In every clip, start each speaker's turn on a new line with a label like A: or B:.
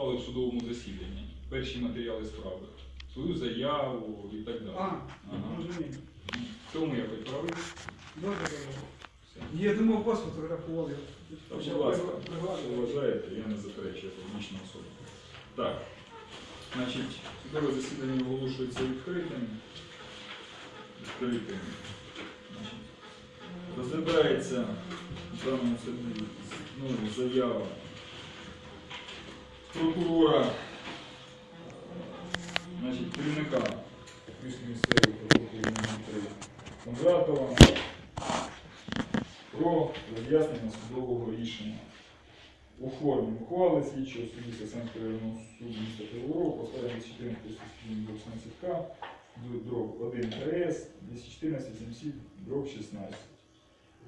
A: зафіксували в судовому засіданні. Перші матеріали справи. Свою заяву і так далі.
B: А,
A: Ага.
B: розумію.
A: В цьому я хоч.
B: Добре, добре.
A: Все.
B: Я думав, вас фотографували.
A: Та, Будь ласка, що вважаєте, я не заперечую, я публічна особа. Так. Значить, судове засідання оголошується відкритим. Відкритим. Значить, розглядається в даному суді знову заява прокурора, значить, керівника Київської місцевої прокуратури Кондратова про роз'яснення судового рішення у формі ухвали слідчого судді Сесенського районного суду міста Кривого Рогу, поставлено 14 17 к дроб 1 КС 214 70 дроб 16.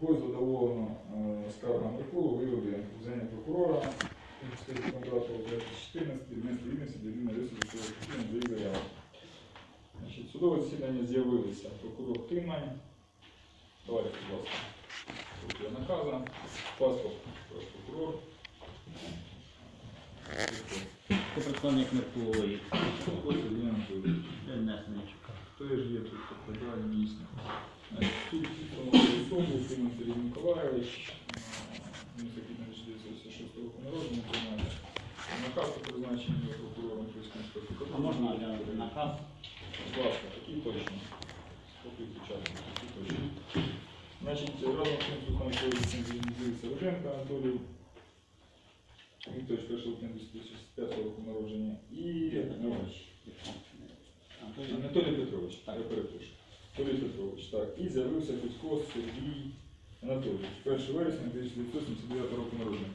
A: Якою задоволено е, скарга Меркулу виводи зайня прокурора 2014 внести відомості до Ліни Рису до цього свої заяви. Судове засідання з'явилися прокурор Тимань. Давайте, будь ласка. Копія наказа, паспорт, прокурор.
C: Це представник Меркулової.
A: Ось Ілля Анатолійович.
C: Несенечка.
A: Хто ж є тут дійсно. Значить, Тут Сергій Миколаївич, він такий на 1986 року народження приймає. Наказ про призначення прокурором Київської міської
C: А можна глянути наказ?
A: Будь ласка, такі точно. Поки сучасні, такі точно. Значить, разом з цим знаходиться Савженко Анатолій Вікторович липня 2005 року народження. І.
C: Анатолій
A: Петрович,
C: Так.
A: я перепрошую. Анатолій Петрович, так. І з'явився Кузько Сергій Анатолійович. 1 вересня 1979 року народження.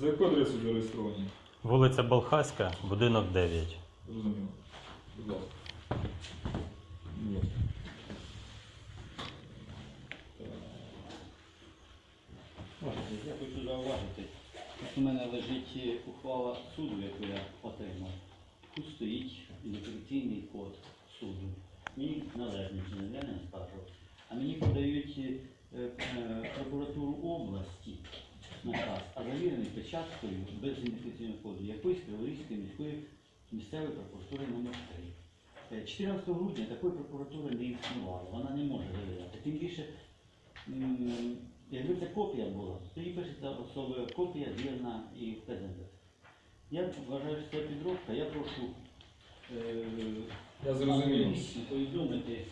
A: За яку адресу зареєстровані?
D: Вулиця Балхаська, будинок 9.
A: Зрозуміло. Будь ласка. Будь ласка.
C: Я хочу зауважити, що в мене лежить е, ухвала суду, яку я отримав. Тут стоїть ідентифікаційний код суду. Мені належний чи не я не скажу. А мені подають е, прокуратуру області наказ, а завірений печаткою без ідентифікаційного коду якоїсь Криворізької міської місцевої прокуратури номер 3 Е, 14 грудня такої прокуратури не існувало, вона не може завіряти. Тим більше Якби це копія була, тоді пишеться особа копія вірна і вказана. Я вважаю, що це підробка. Я прошу е,
A: Я
C: повідомити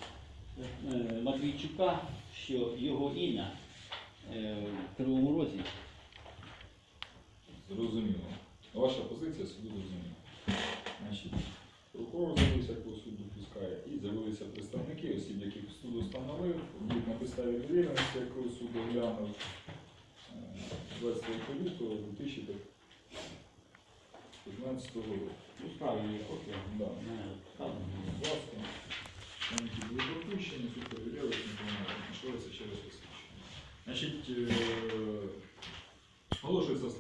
C: е, Матвійчука, що його ім'я е, в Кривому Розі
A: Зрозуміло. Ваша позиція суду зрозуміла. Значить, прокурор з'явився, якого суд допускає, і з'явилися представники осіб, яких суд установив, їх на підставі довіреності, яку суд оглянув е, 23 лютого 2015 року.
C: у справі є копія.
A: Да. Будь ласка, вони були пропущені, суд перевіряв, Значить, е, оголошується